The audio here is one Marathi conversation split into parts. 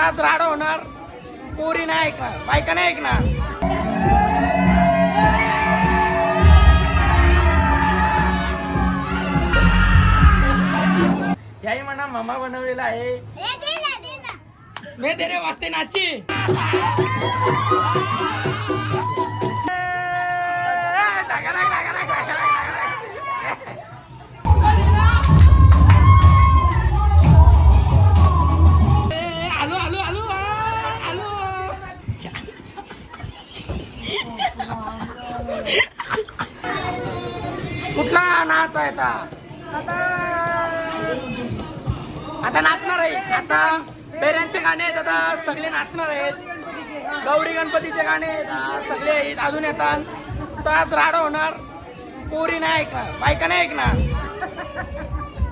आज राड होणार. पोरी नाही ऐकणार. बायका नाही ऐकणार. याही म्हणा मामा बनवलेला आहे. मी तेरे वाचते नाची. टाका. नाच आता? आता नाचणार आहे. आता पेऱ्यांचे गाणे आहेत आता सगळे नाचणार आहेत. गौरी गणपतीचे गाणे आहेत सगळे आहेत, अजून येतात. तर आज राडा होणार. पोरी नाही ऐकणार. बायका नाही ऐकणार.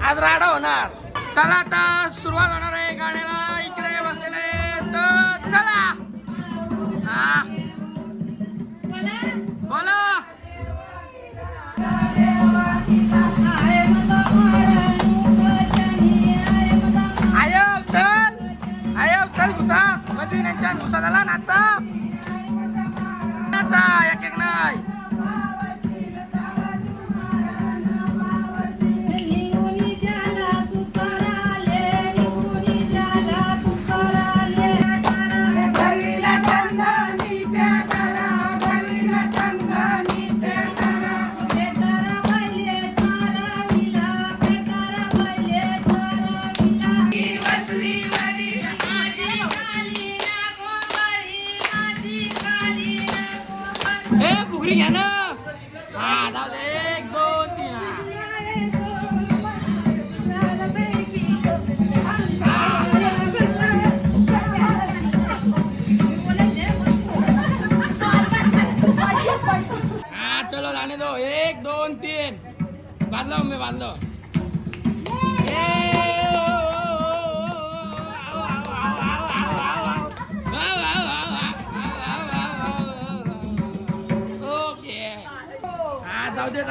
आज राडा होणार. चला आता सुरुवात होणार आहे गाण्याला. इकडे बसलेले तर चला. हा.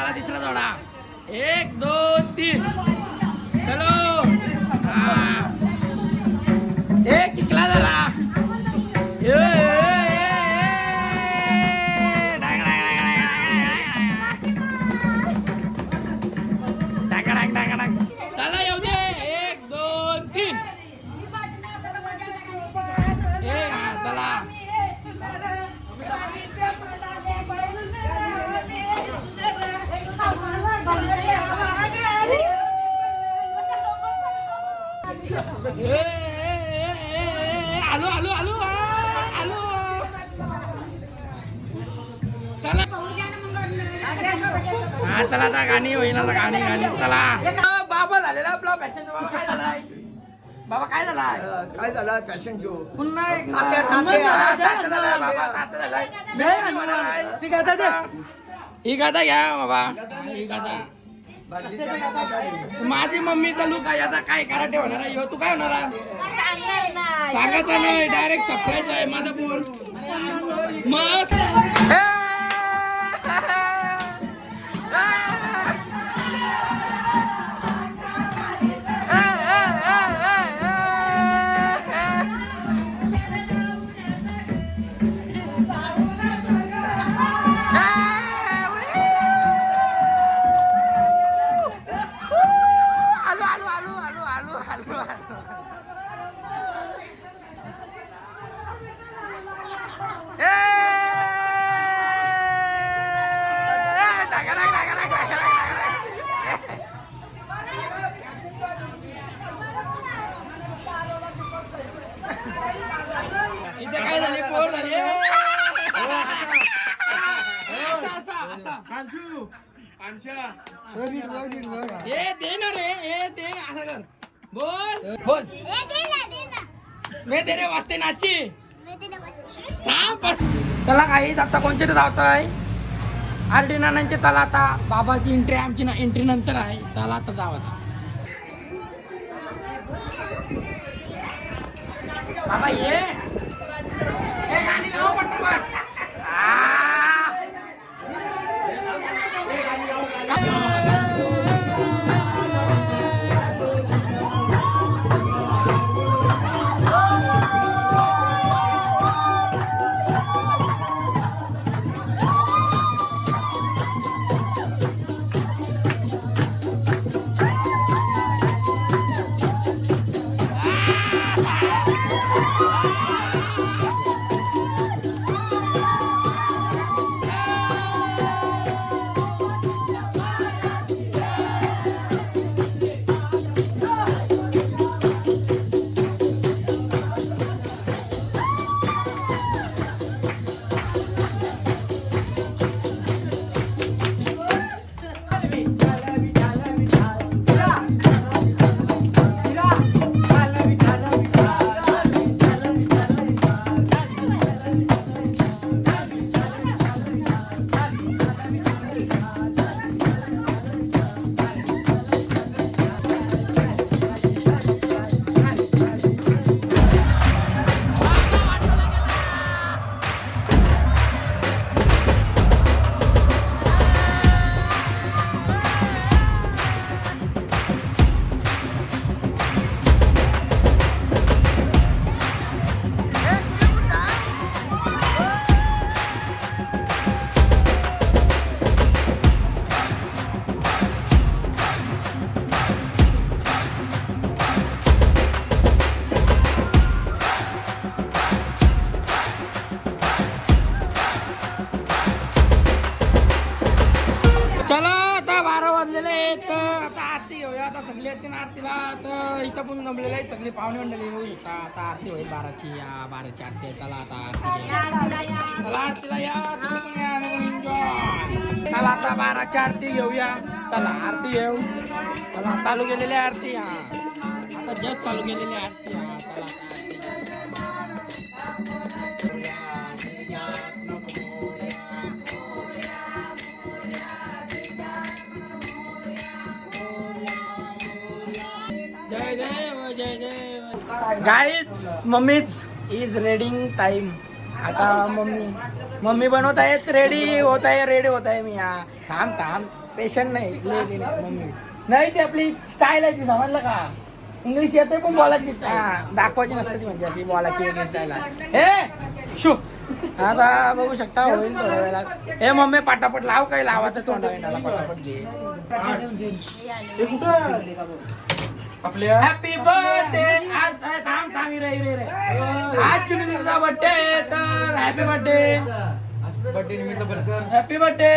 हा तिसरा जोडा. एक दोन तीन. हा चला आता गाणी होईल आता गाणी गाणी. चला. बाबा झालेला आपला फॅशन बाबा काय झालाय? बाबा काय झालाय? काय झालं शो पुन्हा एक तात्या, तात्या. बाबा, तात्या झालाय. जय हनुमान. ती गाथा दे. ही गाथा घ्या बाबा. ही गाथा माझी मम्मीचा लुक आहे आता काय कराटे होणार आहे? ह्यो तू काय होणार आहे? सांगायचं नाही. डायरेक्ट सरप्राईज आहे माझा बोल. मग! ए, बोल. मी तेरे वाचते नाची. चला काही आता कोणचे ते धावत आहे? आरडी नानांचे चला आता. बाबाची एंट्री आमची ना एंट्री नंतर आहे. चला आता जाऊ आता बाबा ये. इथं पण जमलेलं आहे. सगळी पाहुणे मंडळी बघू शकता आता आरती होईल बाराची. या बाराची आरती आहे. चला आता आरती घेऊ. चला आरतीला या. तुम्ही पण या. आम्ही पण enjoy. चला आता बाराची आरती घेऊया. चला आरती घेऊ चला चालू केलेली आहे आरती. हा. आता जग चालू केलेली आहे आरती. हा चला आता. गाईज मम्मीच इज रेडिंग टाइम आता मम्मी मम्मी बनवत आहेत रेडी होत आहे रेडी होत आहे मी. हा थांब थांब. पेशंट नाही. लेडी नाही मम्मी नाही ती आपली स्टाईल आहे ती समजलं का? इंग्लिश येते पण बोलायची दाखवायची नसते म्हणजे अशी बोलायची वेगळी स्टाईल आहे. हे शू. आता बघू शकता होईल थोड्या वेळात. हे मम्मी पाटापट लाव काही लावायचं तोंडा पटापट घे. आपल्या हॅपी बर्थडे आज आहे, थांब थांब रे रे रे आज चुनीचा बर्थडे तर हॅपी बर्थडे बर्थडे निमित्त बरकर हॅपी बर्थडे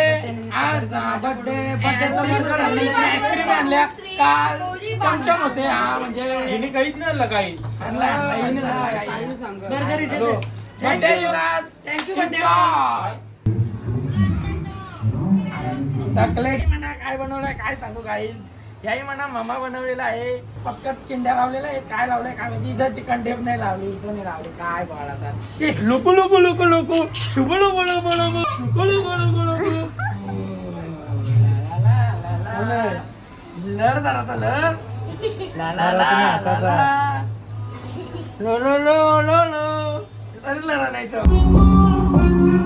आज बर्थडे बर्थडे आईस्क्रीम आणल्या काल चमचम होते हा म्हणजे हिने काहीच नाही आणलं काही. बर्थडे थँक्यू बर्थडे म्हणा काय बनवलंय काय सांगू काही? याही म्हणा मम्मा बनवलेला आहे पटकट चिंड्या लावलेला आहे काय लावलंय काय म्हणजे इथं चिकन टेप नाही लावली इथं नाही लावली काय बोळा शे लुकू लुकू लुकू लुकू. शुभ लुकू लुकू लुकू. शुकू लुकू लुकू लुकू. लर जरासा लर. ला ला ला ला ला. लो लो लो लो लो. अरे लरा नाही तर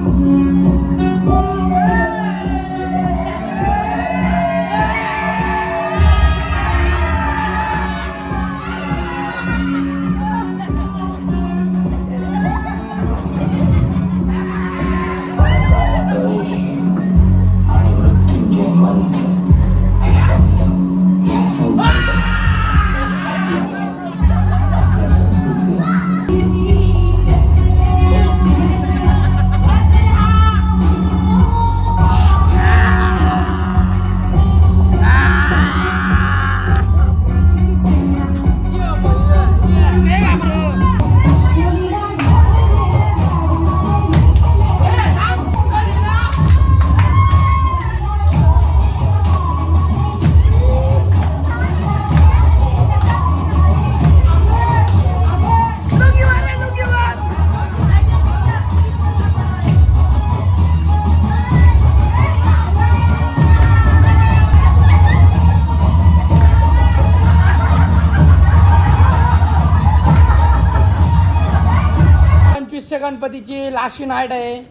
गणपतीची लाशी नाईट आहे.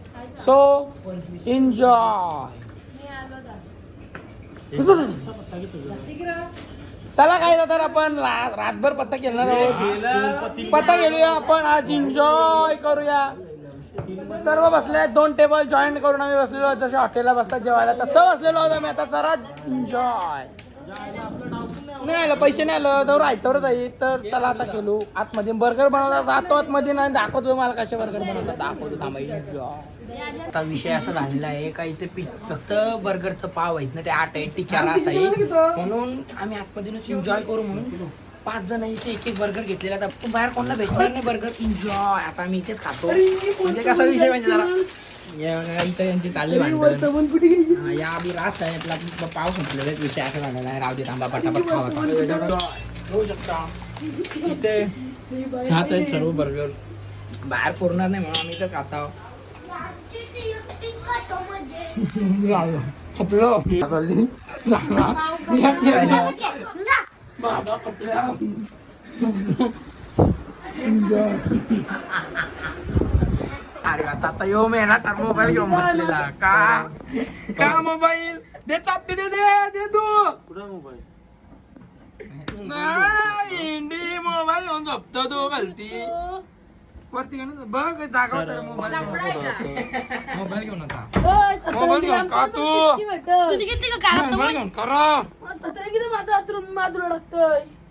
सो एन्जॉय चला काय तर आपण रातभर पत्ता खेळणार आहोत. पत्ता खेळूया आपण. आज एन्जॉय करूया. सर्व बसले दोन टेबल जॉईन करून आम्ही बसलेलो जसे हॉटेलला बसतात जेवायला. तसं बसलेलो आहोत आम्ही. आता जरा एन्जॉय नाही आलं पैसे नाही आलं तर राहतोच आहे. तर चला आता खेळू. आतमध्ये बर्गर बनवतात जातो आतमध्ये नाही दाखवतो तुम्हाला कसे बर्गर बनवतात. दाखवतो आता विषय असा झालेला आहे का इथे पी फक्त बर्गरचं पाव आहेत ना ते आठ आहे टिक्याला असं आहे म्हणून आम्ही आतमधूनच एन्जॉय करू म्हणून पाच जण इथे एक एक बर्गर घेतलेला आता बाहेर कोणाला भेटणार नाही बर्गर एन्जॉय आता आम्ही इथेच खातो. म्हणजे कसा विषय म्हणजे जरा इथं यांची चालली भांडण. हा, या आधी रास्त आहे आपला पाव संपलेला एक विषय असा झालेला आहे. राहू दे थांबा पटापट खावा घेऊ शकता. इथे खात आहेत सर्व बर्गर. बाहेर पुरणार नाही म्हणून आम्ही तर खात. खपलो. अरे आता यो मी ना तर मोबाईल घेऊन बसलेला का का मोबाईल दे चापटी दे दे. दे तू कुठं मोबाईल नाही इंडी मोबाईल घेऊन झोपतो तू गलती वरती घेऊन बघ जागा तर मोबाईल घेऊन मोबाईल घेऊन आता मोबाईल घेऊन का तू? मोबाईल घेऊन करा सतरा किती माझा हातरून माझं लागतोय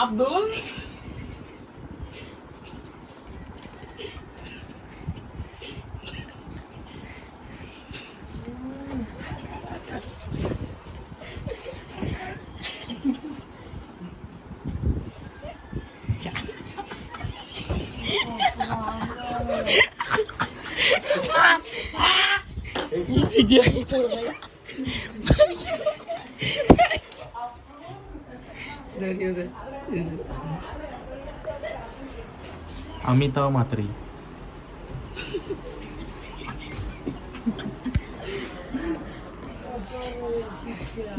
Abdul Yeah. അമിതാവ് മാത്രേ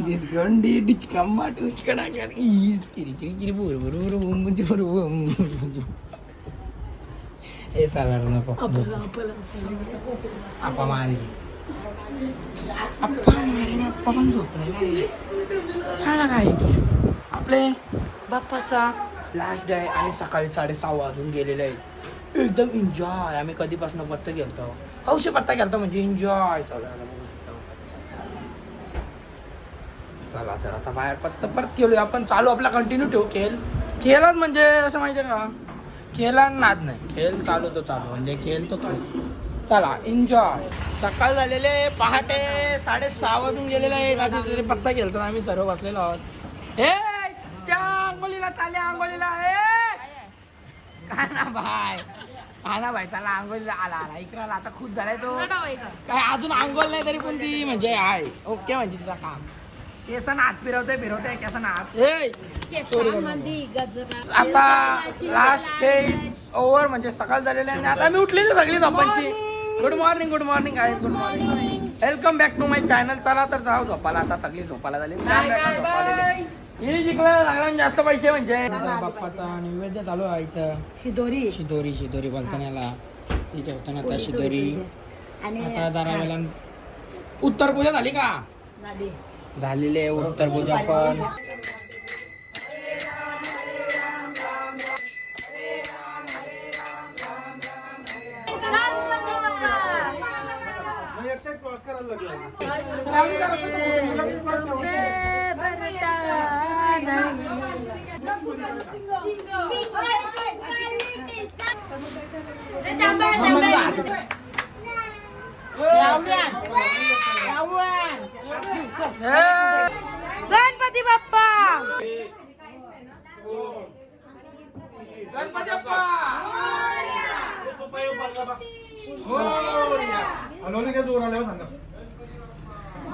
this gun did which come out which can I can is kiri kiri kiri bur bur bur bum bum bur bum ഏ തളർന്നപ്പോ അപ്പ മാറി आप्पा पण काय आपले बाप्पाचा लास्ट डे आणि सकाळी साडेसहा वाजून गेलेले आहेत. एकदम एन्जॉय आम्ही कधीपासून पत्ता गेलतो हौशी पत्ता गेलतो म्हणजे एन्जॉय चालू चला तर आता बाहेर पत्ता परत गेलो आपण चालू आपला कंटिन्यू ठेवू. खेळ? खेळात म्हणजे असं माहिती का? खेळा नाद नाही. खेळ चालू तो चालू. म्हणजे खेळ तो चालू. चला एन्जॉय सकाळ झालेले पहाटे साडेसहा वाजून गेलेले आहे आता तरी पत्ता गेलतो आम्ही सर्व बसलेलो आहोत. हे च्या आंघोळीला चाले आंघोळीला. ए काना भाई. काना भाई चला आंघोळीला आला आला. इकडे आता खूप झालाय तो. काय अजून आंघोळ नाही तरी पण ती म्हणजे आहे ओके म्हणजे तिचा काम. केसन हात फिरवते फिरवते केसन हात. आता लास्ट ओव्हर म्हणजे सकाळ झालेली आणि आता मी उठलेली सगळी झोपांची. गुड मॉर्निंग गुड मॉर्निंग आहे good morning welcome back to my channel चला तर जाऊ झोपाला. आता सगळी झोपाला झाली. हिने जिंकला. लागला जास्त पैसे म्हणजे. बाप्पाचा नैवेद्य चालू आहे इथं. शिदोरी. शिदोरी शिदोरी बोलताना ती ठेवताना आता शिदोरी. आणि आता जरा वेळा उत्तर पूजा झाली का? झालेली आहे उत्तर पूजा पण. गणपती बाप्पा गणपती बाप्पा हलवणे काय जोर आल्यावर सांगा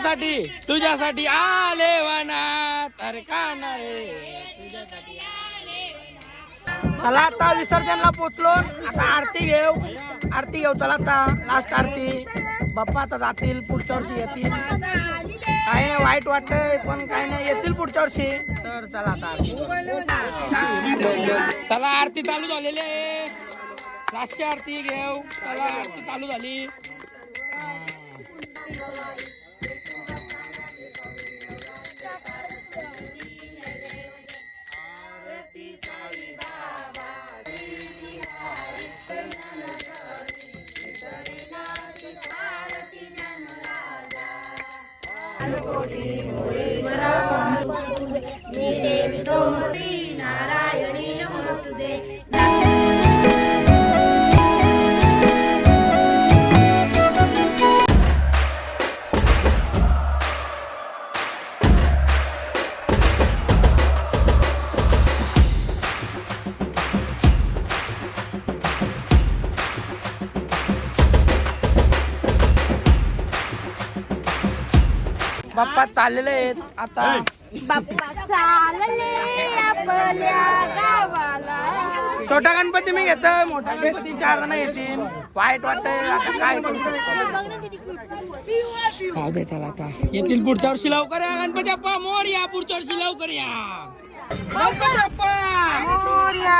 तुझ्यासाठी तुझ्यासाठी आले वना तर रे? तुझ्यासाठी चला आता विसर्जनला पोचलो. आता आरती घेऊ. आरती घेऊ. चला आता. लास्ट आरती. बाप्पा आता जातील पुढच्या वर्षी येतील. काही नाही वाईट वाटतंय पण काही नाही. येतील पुढच्या वर्षी. तर चला आता चला आरती चालू झालेली आहे. लास्टची आरती घेऊ. चला आरती चालू झाली. கோடி बाप्पा चाललेले आहेत. आता छोटा गणपती मी घेतोय मोठा गणपती चार जण येतील. वाईट वाटतंय आता काय करू शकतो? चला आता. येतील पुढच्या वर्षी लवकर या गणपती अप्पा मोर या पुढच्या वर्षी लवकर या. गणपती अप्पा मोर या.